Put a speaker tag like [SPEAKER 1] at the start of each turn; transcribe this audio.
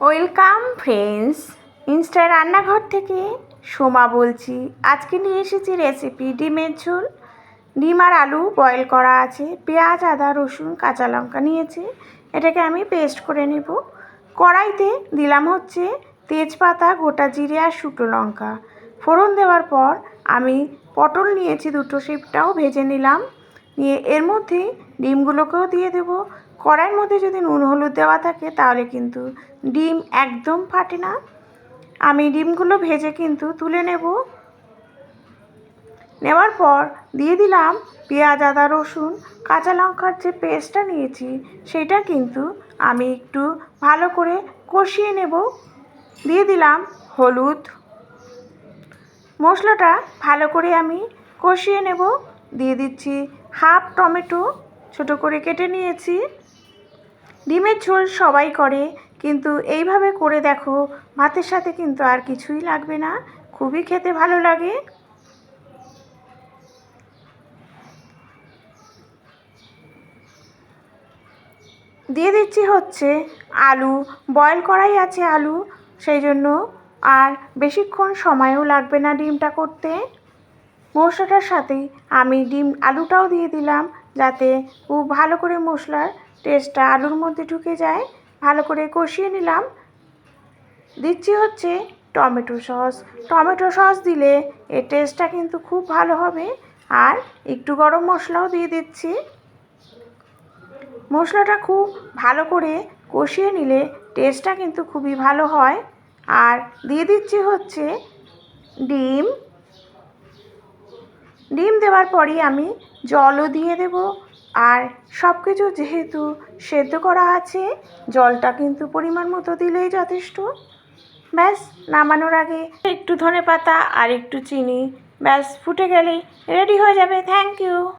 [SPEAKER 1] Welcome friends Insta রান্নাঘর থেকে সোমা বলছি। আজকে নিয়ে এসেছি রেসিপি ডিমের ঝোল। ডিম আর আলু বয়েল করা আছে, পেঁয়াজ, আদা, রসুন, কাঁচা লঙ্কা নিয়েছি। এটাকে আমি পেস্ট করে নেব। কড়াইতে দিলাম হচ্ছে তেজপাতা, গোটা জিরে আর শুকনো লঙ্কা। ফোড়ন দেওয়ার পর আমি পটল নিয়েছি, দুটো সেপটাও ভেজে নিলাম। নিয়ে এর মধ্যে ডিমগুলোকেও দিয়ে দেব। কড়াইয়ের মধ্যে যদি নুন, হলুদ দেওয়া থাকে, তাহলে কিন্তু ডিম একদম ফাটে না। আমি ডিমগুলো ভেজে কিন্তু তুলে নেব। নেওয়ার পর দিয়ে দিলাম পেঁয়াজ, আদা, রসুন, কাঁচা লঙ্কার যে পেস্টটা নিয়েছি, সেটা কিন্তু আমি একটু ভালো করে কষিয়ে নেব। দিয়ে দিলাম হলুদ। মশলাটা ভালো করে আমি কষিয়ে নেব। দিয়ে দিচ্ছি হাফ টমেটো, ছোটো করে কেটে নিয়েছি। ডিমের ঝোল সবাই করে, কিন্তু এইভাবে করে দেখো, ভাতের সাথে কিন্তু আর কিছুই লাগবে না। খুবই খেতে ভালো লাগে। দিয়ে দিচ্ছি হচ্ছে আলু। বয়েল করাই আছে আলু, সেই জন্য আর বেশিক্ষণ সময়ও লাগবে না ডিমটা করতে। মশলাটার সাথে আমি ডিম আলুটাও দিয়ে দিলাম, যাতে খুব ভালো করে মশলার টেস্টটা আলুর মধ্যে ঢুকে যায়। ভালো করে কষিয়ে নিলাম। দিচ্ছি হচ্ছে টমেটো সস। টমেটো সস দিলে এর টেস্টটা কিন্তু খুব ভালো হবে। আর একটু গরম মশলাও দিয়ে দিচ্ছি। মশলাটা খুব ভালো করে কষিয়ে নিলে টেস্টটা কিন্তু খুবই ভালো হয়। আর দিয়ে দিচ্ছি হচ্ছে ডিম। ডিম দেওয়ার পরই আমি জলও দিয়ে দেব। আর সব কিছু যেহেতু সেদ্ধ করা আছে, জলটা কিন্তু পরিমাণ মতো দিলেই যথেষ্ট। ব্যাস, নামানোর আগে একটু ধনে পাতা আর একটু চিনি। ব্যাস, ফুটে গেলেই রেডি হয়ে যাবে। Thank you.